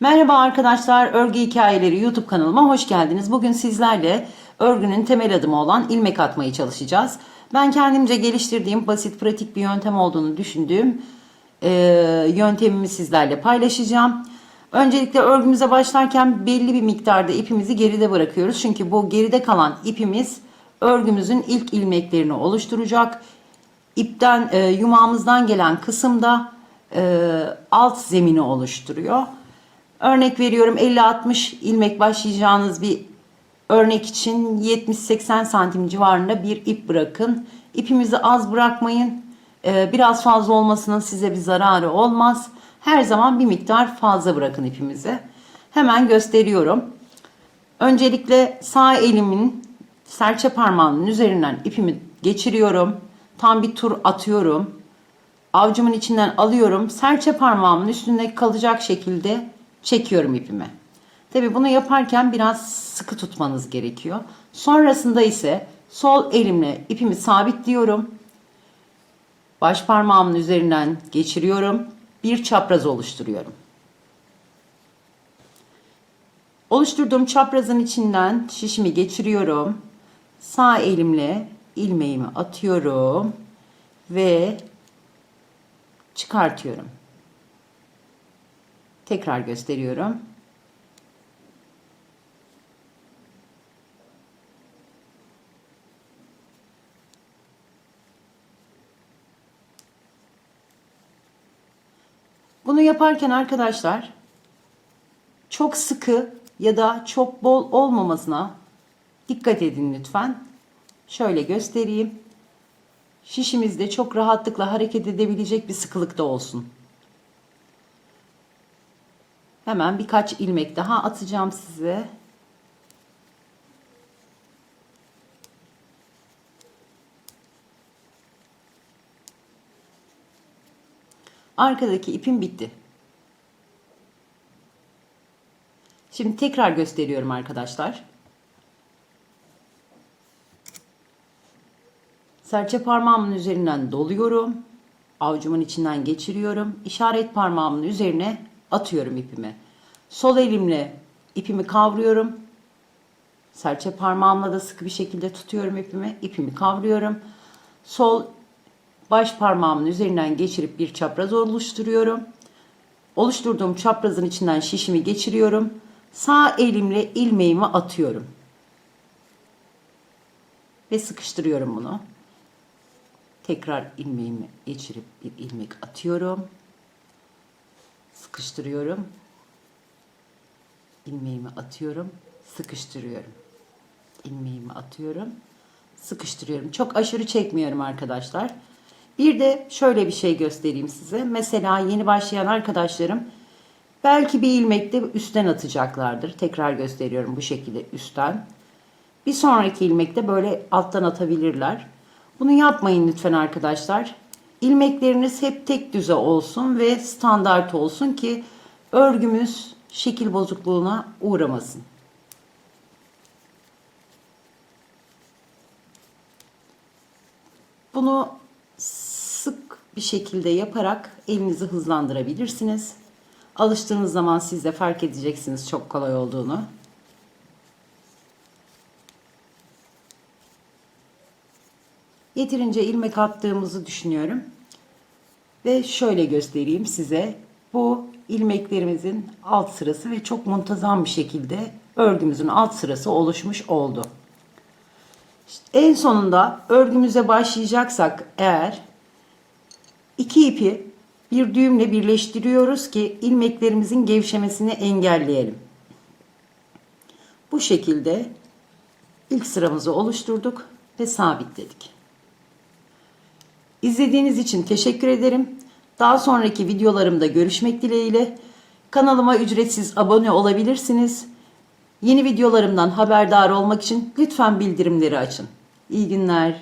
Merhaba arkadaşlar, Örgü Hikayeleri YouTube kanalıma hoş geldiniz. Bugün sizlerle örgünün temel adımı olan ilmek atmayı çalışacağız. Ben kendimce geliştirdiğim basit, pratik bir yöntem olduğunu düşündüğüm e, yöntemimi sizlerle paylaşacağım. Öncelikle örgümüze başlarken belli bir miktarda ipimizi geride bırakıyoruz. Çünkü bu geride kalan ipimiz örgümüzün ilk ilmeklerini oluşturacak. İpten, e, yumağımızdan gelen kısımda e, alt zemini oluşturuyor. Örnek veriyorum 50-60 ilmek başlayacağınız bir örnek için 70-80 santim civarında bir ip bırakın. İpimizi az bırakmayın. Ee, biraz fazla olmasının size bir zararı olmaz. Her zaman bir miktar fazla bırakın ipimizi. Hemen gösteriyorum. Öncelikle sağ elimin serçe parmağının üzerinden ipimi geçiriyorum. Tam bir tur atıyorum. Avcımın içinden alıyorum. Serçe parmağımın üstünde kalacak şekilde çekiyorum ipimi. Tabi bunu yaparken biraz sıkı tutmanız gerekiyor. Sonrasında ise sol elimle ipimi sabitliyorum. Baş parmağımın üzerinden geçiriyorum. Bir çapraz oluşturuyorum. Oluşturduğum çaprazın içinden şişimi geçiriyorum. Sağ elimle ilmeğimi atıyorum ve çıkartıyorum. Tekrar gösteriyorum. Bunu yaparken arkadaşlar çok sıkı ya da çok bol olmamasına dikkat edin lütfen. Şöyle göstereyim. Şişimizde çok rahatlıkla hareket edebilecek bir sıkılıkta olsun. Hemen birkaç ilmek daha atacağım size. Arkadaki ipim bitti. Şimdi tekrar gösteriyorum arkadaşlar. Serçe parmağımın üzerinden doluyorum. Avucumun içinden geçiriyorum. İşaret parmağımın üzerine atıyorum ipimi. Sol elimle ipimi kavruyorum. Serçe parmağımla da sıkı bir şekilde tutuyorum ipimi. İpimi kavruyorum. Sol baş parmağımın üzerinden geçirip bir çapraz oluşturuyorum. Oluşturduğum çaprazın içinden şişimi geçiriyorum. Sağ elimle ilmeğimi atıyorum. Ve sıkıştırıyorum bunu. Tekrar ilmeğimi geçirip bir ilmek atıyorum. Sıkıştırıyorum. İlmeğimi atıyorum. Sıkıştırıyorum. İlmeğimi atıyorum. Sıkıştırıyorum. Çok aşırı çekmiyorum arkadaşlar. Bir de şöyle bir şey göstereyim size. Mesela yeni başlayan arkadaşlarım belki bir ilmekte üstten atacaklardır. Tekrar gösteriyorum bu şekilde üstten. Bir sonraki ilmekte böyle alttan atabilirler. Bunu yapmayın lütfen arkadaşlar. İlmekleriniz hep tek düze olsun ve standart olsun ki örgümüz şekil bozukluğuna uğramasın. Bunu sık bir şekilde yaparak elinizi hızlandırabilirsiniz. Alıştığınız zaman siz de fark edeceksiniz çok kolay olduğunu. Yeterince ilmek attığımızı düşünüyorum. Ve şöyle göstereyim size. Bu ilmeklerimizin alt sırası ve çok muntazam bir şekilde örgümüzün alt sırası oluşmuş oldu. En sonunda örgümüze başlayacaksak eğer iki ipi bir düğümle birleştiriyoruz ki ilmeklerimizin gevşemesini engelleyelim. Bu şekilde ilk sıramızı oluşturduk ve sabitledik. İzlediğiniz için teşekkür ederim. Daha sonraki videolarımda görüşmek dileğiyle. Kanalıma ücretsiz abone olabilirsiniz. Yeni videolarımdan haberdar olmak için lütfen bildirimleri açın. İyi günler.